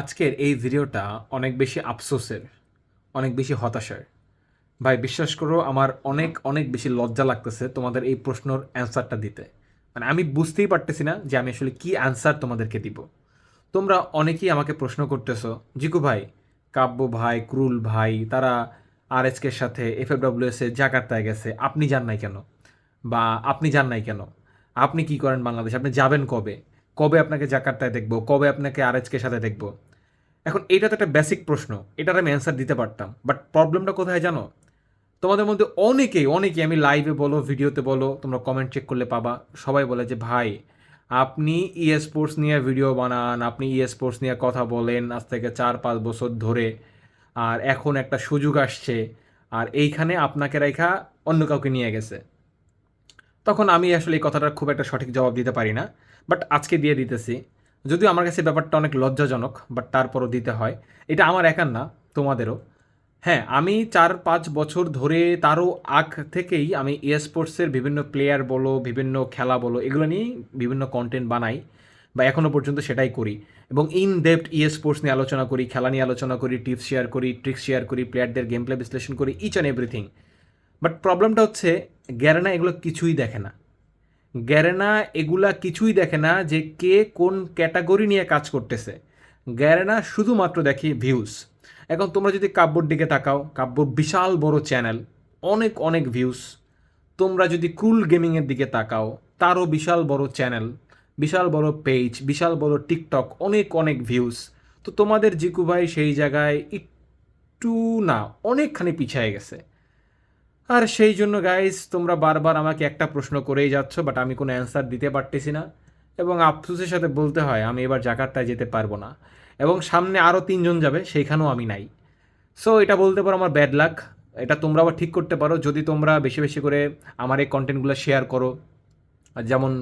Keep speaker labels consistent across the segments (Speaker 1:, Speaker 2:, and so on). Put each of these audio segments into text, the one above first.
Speaker 1: আজকের এই ভিডিওটা অনেক বেশি আফসোসের, অনেক বেশি হতাশার। ভাই, বিশ্বাস করো, আমার অনেক অনেক বেশি লজ্জা লাগতেছে তোমাদের এই প্রশ্নর অ্যান্সারটা দিতে। মানে আমি বুঝতেই পারতেছি না যে আমি আসলে কি অ্যান্সার তোমাদেরকে দিব। তোমরা অনেকেই আমাকে প্রশ্ন করতেছো জিকু ভাই, কাব্য ভাই, ক্রুল ভাই, তারা আর এর সাথে এফ এফ এস এ জাকার্তায় গেছে, আপনি যান নাই কেন? বা আপনি যান নাই কেন? আপনি কি করেন বাংলাদেশ? আপনি যাবেন কবে? কবে আপনাকে জাকার্তায় দেখব? কবে আপনাকে আর এর সাথে দেখব? এখন এটা তো একটা বেসিক প্রশ্ন। এটার আমি অ্যান্সার দিতে পারতাম। বাট প্রবলেমটা কোথায় জানো? তোমাদের মধ্যে অনেকেই অনেকেই আমি লাইভে বলো ভিডিওতে বলো, তোমরা কমেন্ট চেক করলে পাবা। সবাই বলে যে, ভাই, আপনি ই স্পোর্টস নিয়ে ভিডিও বানান, আপনি ই স্পোর্টস নিয়ে কথা বলেন আজ থেকে চার পাঁচ বছর ধরে। আর এখন একটা সুযোগ আসছে। আর এইখানে আপনাকে রেখা অন্য কাউকে নিয়ে গেছে। তখন আমি আসলে এই কথাটার খুব একটা সঠিক জবাব দিতে পারি না বাট আজকে দিয়ে দিতেছি। যদিও আমার কাছে ব্যাপারটা অনেক লজ্জাজনক বাট তারপরও দিতে হয়। এটা আমার একার না, তোমাদেরও। হ্যাঁ আমি চার পাঁচ বছর ধরে তারও আগ থেকেই আমি ই স্পোর্টসের বিভিন্ন প্লেয়ার বলো, বিভিন্ন খেলা বলো, এগুলো নিয়েই বিভিন্ন কন্টেন্ট বানাই বা এখনও পর্যন্ত সেটাই করি। এবং ইন ডেপথ ই স্পোর্টস নিয়ে আলোচনা করি, খেলা নিয়ে আলোচনা করি টিপস শেয়ার করি ট্রিক্স শেয়ার করি প্লেয়ারদের গেম প্লে বিশ্লেষণ করি ইচ অ্যান্ড এভরিথিং বাট প্রবলেমটা হচ্ছে, গ্যারেনা এগুলো কিছুই দেখে না। গ্যারেনা এগুলা কিছুই দেখে না যে কে কোন ক্যাটাগরি নিয়ে কাজ করতেছে। গ্যারেনা শুধুমাত্র দেখি ভিউজ এখন তোমরা যদি কাব্যর দিকে তাকাও, কাব্যর বিশাল বড় চ্যানেল অনেক অনেক ভিউস তোমরা যদি ক্রুল গেমিংয়ের দিকে তাকাও, তারও বিশাল বড় চ্যানেল বিশাল বড় পেজ বিশাল বড় টিকটক অনেক অনেক ভিউস তো তোমাদের জিকু ভাই সেই জায়গায় একটু না, অনেকখানি পিছিয়ে গেছে। আর সেই জন্য গাইজ তোমরা বারবার আমাকে একটা প্রশ্ন করেই যাচ্ছ বাট আমি কোনো অ্যান্সার দিতে পারতেছি না। এবং আফসুসের সাথে বলতে হয়, আমি এবার জাকারটায় যেতে পারব না। এবং সামনে আরও তিনজন যাবে সেইখানেও আমি নাই। সো এটা বলতে পারো আমার ব্যাড লাক এটা তোমরা আবার ঠিক করতে পারো। যদি তোমরা বেশি বেশি করে আমার এই কন্টেন্টগুলো শেয়ার করো যেমন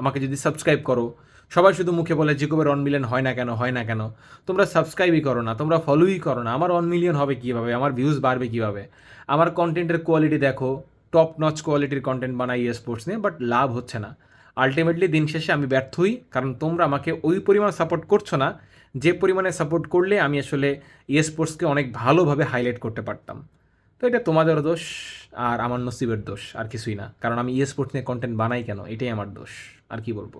Speaker 1: আমাকে যদি সাবস্ক্রাইব করো, সবাই শুধু মুখে বলে যে কবে ওয়ান মিলিয়ন হয় না কেন, হয় না কেন? তোমরা সাবস্ক্রাইবই করো না, তোমরা ফলোই করো না। আমার ওয়ান মিলিয়ন হবে কীভাবে? আমার ভিউজ বাড়বে কীভাবে? আমার কন্টেন্টের কোয়ালিটি দেখো টপ নচ কোয়ালিটির কন্টেন্ট বানাই স্পোর্টস নিয়ে বাট লাভ হচ্ছে না। আলটিমেটলি দিন শেষে আমি ব্যর্থই, কারণ তোমরা আমাকে ওই পরিমাণ সাপোর্ট করছ না, যে পরিমাণে সাপোর্ট করলে আমি আসলে স্পোর্টসকে অনেক ভালোভাবে হাইলাইট করতে পারতাম। তো এটা তোমাদের দোষ আর আমার নসিবের দোষ, আর কিছুই না। কারণ আমি ইয়ে স্পোর্টস নিয়ে কন্টেন্ট বানাই কেন? এটাই আমার দোষ। আর কি বলব?